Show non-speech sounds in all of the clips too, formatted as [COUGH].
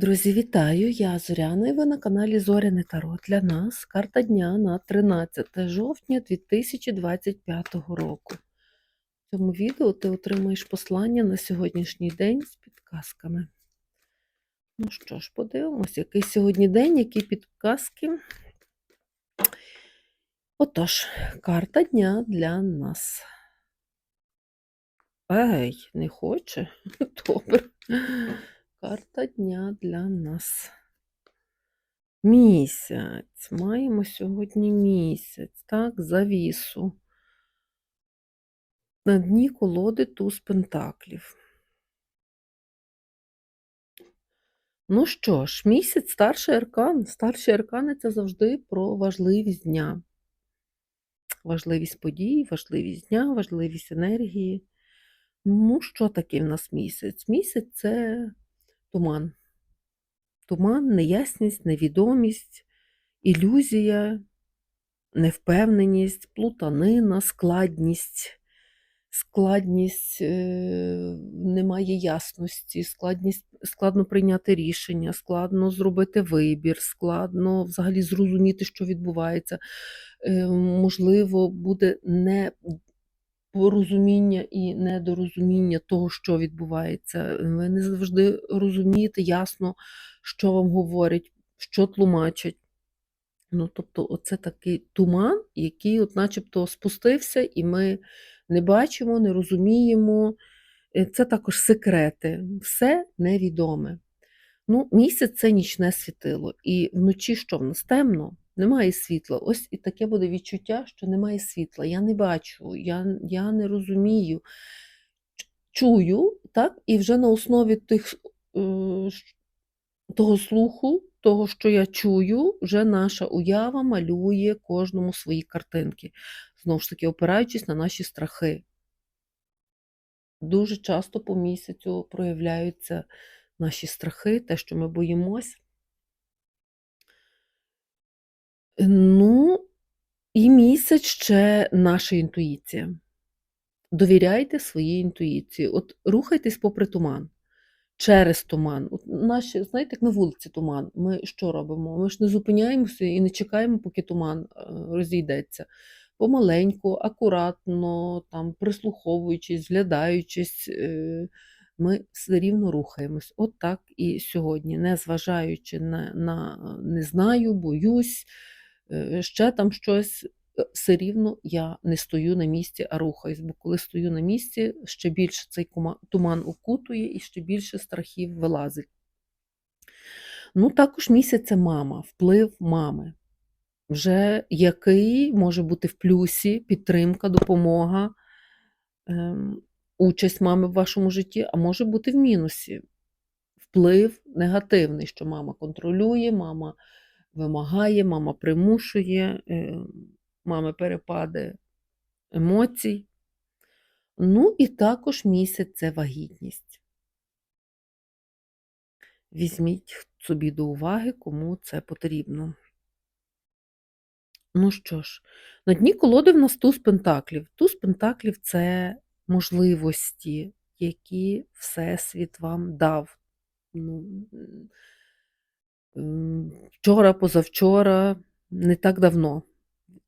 Друзі, вітаю! Я Зоряна і ви на каналі Зоряне Таро. Для нас карта дня на 13 жовтня 2025 року. В цьому відео ти отримаєш послання на сьогоднішній день з підказками. Ну що ж, подивимось, який сьогодні день, які підказки. Отож, карта дня для нас. Ей, не хоче? [LAUGHS] Добре. Карта дня для нас. Місяць. Маємо сьогодні місяць, так, завісу. На дні колоди туз пентаклів. Ну що ж, місяць старший аркан. Старші аркани це завжди про важливість дня. Важливість подій, важливість дня, важливість енергії. Ну, що таке в нас місяць? Місяць це туман. Туман, неясність, невідомість, ілюзія, невпевненість, плутанина, складність. Складність, е, немає ясності, складність, складно прийняти рішення, складно зробити вибір, складно взагалі зрозуміти, що відбувається. Е, можливо, буде непорозуміння і недорозуміння того, що відбувається. Ви не завжди розумієте ясно, що вам говорять, що тлумачать. Ну, тобто, оце такий туман, який, от начебто, спустився, і ми не бачимо, не розуміємо. Е, Це також секрети, все невідоме. Ну, місяць це нічне світило. І вночі, що в нас темно, немає світла. Ось і таке буде відчуття, що немає світла. Я не бачу, я, я не розумію. Чую, так, і вже на основі тих, е, того слуху, того, що я чую, вже наша уява малює кожному свої картинки. Знову ж таки, опираючись на наші страхи. Дуже часто по місяцю проявляються наші страхи, те, що ми боїмось. Ну, і місяць ще наша інтуїція. Довіряйте своїй інтуїції. От рухайтесь попри туман, через туман. От наші, знаєте, як на вулиці туман. Ми що робимо? Ми ж не зупиняємося і не чекаємо, поки туман е, розійдеться. Помаленьку, акуратно, там, прислуховуючись, вглядаючись, е, ми все рівно рухаємось. От так і сьогодні, не зважаючи на, на не знаю, боюсь, ще там щось, е, все рівно я не стою на місці, а рухаюсь, бо коли стою на місці, ще більше цей туман окутує і ще більше страхів вилазить. Ну, також місяць це мама, вплив мами, вже який може бути в плюсі, підтримка, допомога, ем, участь мами в вашому житті, а може бути в мінусі. Вплив негативний, що мама контролює, мама вимагає, мама примушує, е, мами перепади емоцій. Ну і також місяць це вагітність. Візьміть собі до уваги, кому це потрібно. Ну що ж, на дні колоди в нас туз пентаклів. Туз пентаклів це можливості, які Всесвіт вам дав. Ну, вчора, позавчора, не так давно.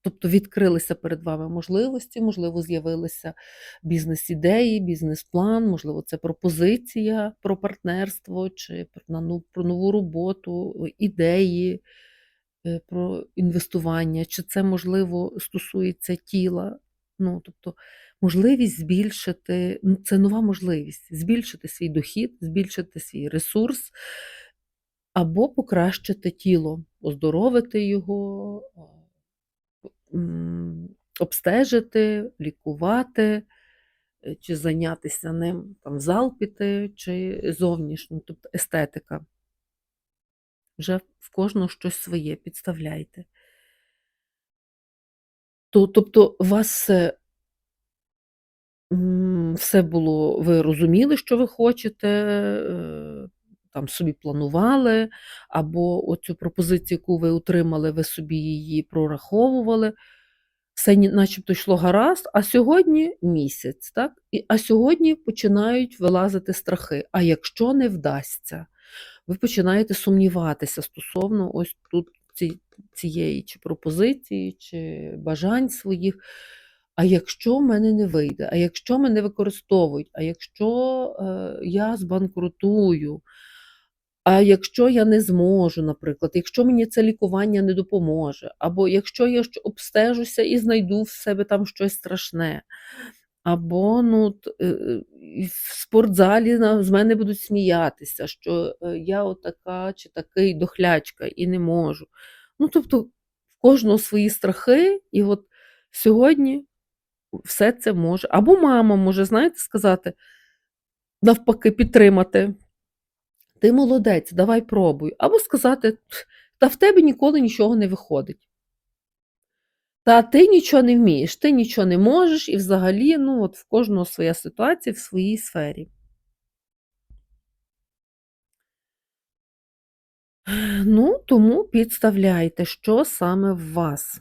Тобто відкрилися перед вами можливості, можливо, з'явилися бізнес-ідеї, бізнес-план, можливо, це пропозиція про партнерство чи про ну- нову роботу, ідеї е, про інвестування, чи це, можливо, стосується тіла. Ну, тобто, можливість збільшити, ну, це нова можливість збільшити свій дохід, збільшити свій ресурс або покращити тіло, оздоровити його, обстежити, лікувати, е, чи зайнятися ним, там, в зал піти, чи зовнішньо, тобто естетика. Вже в кожного щось своє, підставляйте. То, тобто, у вас все, було, ви розуміли, що ви хочете, е, там собі планували, або оцю пропозицію, яку ви отримали, ви собі її прораховували. все начебто йшло гаразд, а сьогодні місяць, так? І, а сьогодні починають вилазити страхи. А якщо не вдасться, ви починаєте сумніватися стосовно ось тут ці, цієї чи пропозиції, чи бажань своїх. А якщо в мене не вийде, а якщо мене використовують, а якщо е, я збанкрутую, а якщо я не зможу, наприклад, якщо мені це лікування не допоможе, або якщо я обстежуся і знайду в себе там щось страшне, або ну, е, в спортзалі з мене будуть сміятися, що е, я отака чи такий дохлячка і не можу. Ну, тобто, в кожного свої страхи, і от сьогодні все це може. Або мама може, знаєте, сказати, навпаки, підтримати. Ти молодець, давай пробуй. Або сказати, та в тебе ніколи нічого не виходить. Та ти нічого не вмієш, ти нічого не можеш, і взагалі, ну, от в кожного своя ситуація в своїй сфері. Ну, тому підставляйте, що саме в вас.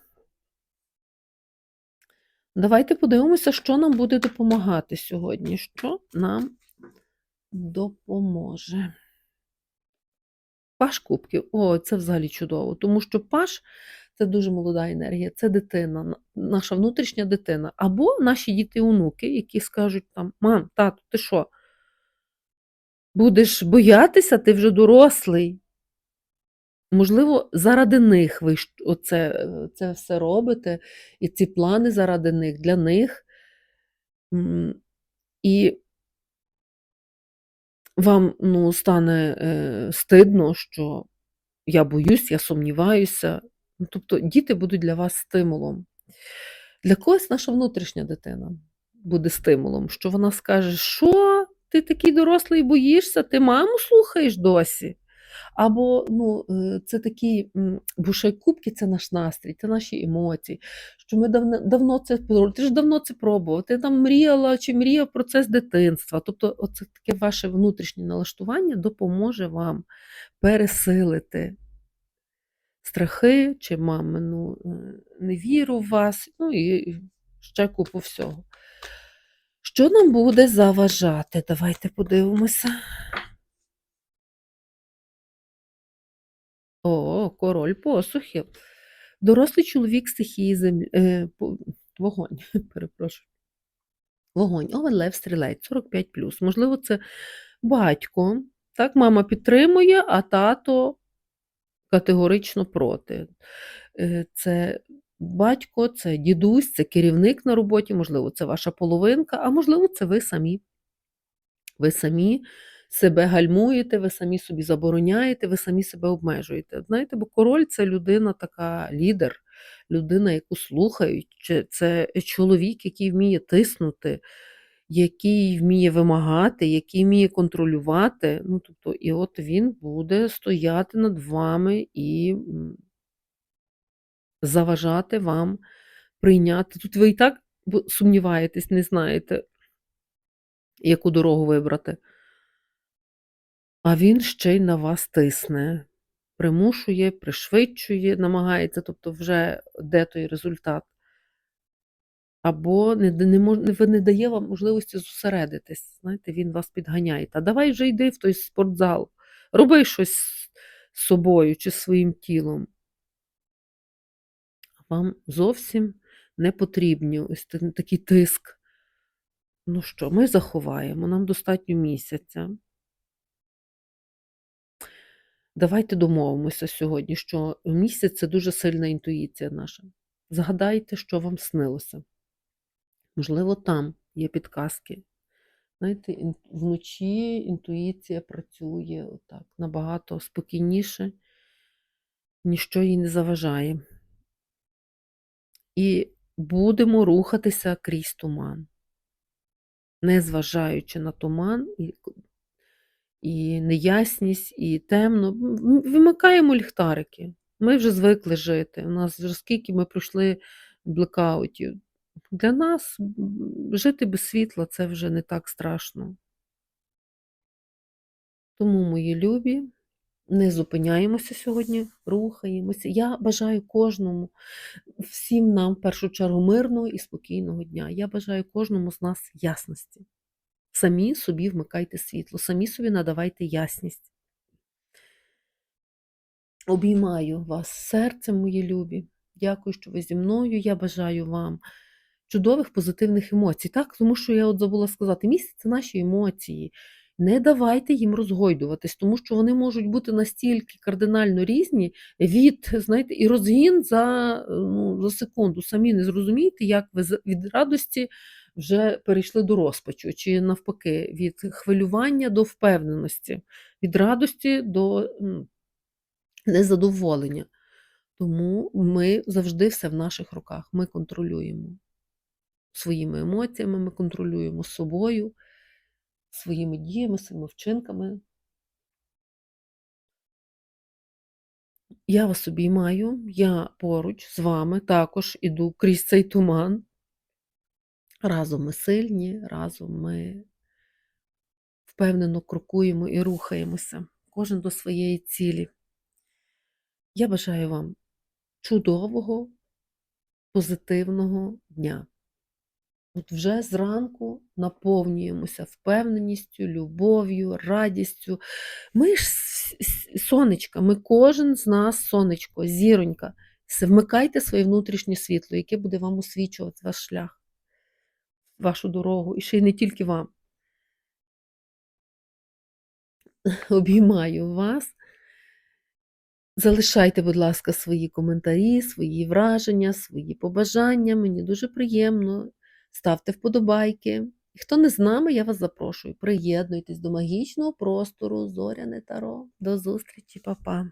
Давайте подивимося, що нам буде допомагати сьогодні. Що нам допоможе? Паш кубків. О, це взагалі чудово. Тому що паш це дуже молода енергія, це дитина, наша внутрішня дитина. Або наші діти-онуки, які скажуть там: мам, тату, ти що? Будеш боятися, ти вже дорослий. Можливо, заради них ви оце, це все робите, і ці плани заради них, для них. І вам ну, стане е, стидно, що я боюсь, я сумніваюся. Ну, тобто діти будуть для вас стимулом. Для когось наша внутрішня дитина буде стимулом, що вона скаже, що ти такий дорослий боїшся, ти маму слухаєш досі. Або ну, е, це такі, м, бо ще й кубки це наш настрій, це наші емоції. Що ми давно, давно це ти ж давно це пробував, ти там мріяла чи мріяв про це з дитинства. Тобто, оце таке ваше внутрішнє налаштування допоможе вам пересилити страхи чи мамину е, невіру в вас, ну і ще купу всього. Що нам буде заважати? Давайте подивимося. О, король посухів. Дорослий чоловік стихії землі. Е, вогонь, [LAUGHS] перепрошую. Вогонь, Овен Лев Стрілець, 45 Можливо, це батько. Так, мама підтримує, а тато категорично проти. Е, Це батько, це дідусь, це керівник на роботі, можливо, це ваша половинка, а можливо, це ви самі. Ви самі себе гальмуєте, ви самі собі забороняєте, ви самі себе обмежуєте. Знаєте, бо король це людина така лідер, людина, яку слухають, це чоловік, який вміє тиснути, який вміє вимагати, який вміє контролювати. Ну, тобто, і от він буде стояти над вами і заважати вам прийняти. Тут ви і так сумніваєтесь, не знаєте, яку дорогу вибрати. А він ще й на вас тисне, примушує, пришвидшує, намагається, тобто вже де той результат. Або не, не, не, не дає вам можливості зосередитись. Знаєте, він вас підганяє. Та давай вже йди в той спортзал, роби щось з собою чи своїм тілом. Вам зовсім не потрібні ось такий тиск. Ну що, ми заховаємо, нам достатньо місяця. Давайте домовимося сьогодні, що місяць це дуже сильна інтуїція наша. Згадайте, що вам снилося. Можливо, там є підказки. Знаєте, вночі інтуїція працює отак набагато спокійніше, ніщо їй не заважає. І будемо рухатися крізь туман, незважаючи на туман і неясність, і темно. Вимикаємо ліхтарики. Ми вже звикли жити. У нас вже скільки ми пройшли блекаутів. Для нас жити без світла це вже не так страшно. Тому, мої любі, Не зупиняємося сьогодні, рухаємося. Я бажаю кожному, всім нам в першу чергу мирного і спокійного дня. Я бажаю кожному з нас ясності. Самі собі вмикайте світло, самі собі надавайте ясність. Обіймаю вас серцем, мої любі. Дякую, що ви зі мною. Я бажаю вам чудових позитивних емоцій. Так, тому що я от забула сказати, місяць це наші емоції. Не давайте їм розгойдуватись, тому що вони можуть бути настільки кардинально різні від, знаєте, і розгін за, ну, за секунду. Самі не зрозумієте, як ви від радості вже перейшли до розпачу, чи навпаки, від хвилювання до впевненості, від радості до незадоволення. Тому ми завжди все в наших руках. Ми контролюємо своїми емоціями, ми контролюємо собою, своїми діями, своїми вчинками. Я вас обіймаю, я поруч з вами також іду крізь цей туман. Разом ми сильні, разом ми впевнено крокуємо і рухаємося, кожен до своєї цілі. Я бажаю вам чудового, позитивного дня. От вже зранку наповнюємося впевненістю, любов'ю, радістю. Ми ж сонечка, ми кожен з нас сонечко, зіронька. Вмикайте своє внутрішнє світло, яке буде вам освічувати ваш шлях, вашу дорогу, і ще й не тільки вам. [LAUGHS] Обіймаю вас. Залишайте, будь ласка, свої коментарі, свої враження, свої побажання. Мені дуже приємно. Ставте вподобайки. І хто не з нами, я вас запрошую. Приєднуйтесь до магічного простору Зоряне Таро. До зустрічі, па-па!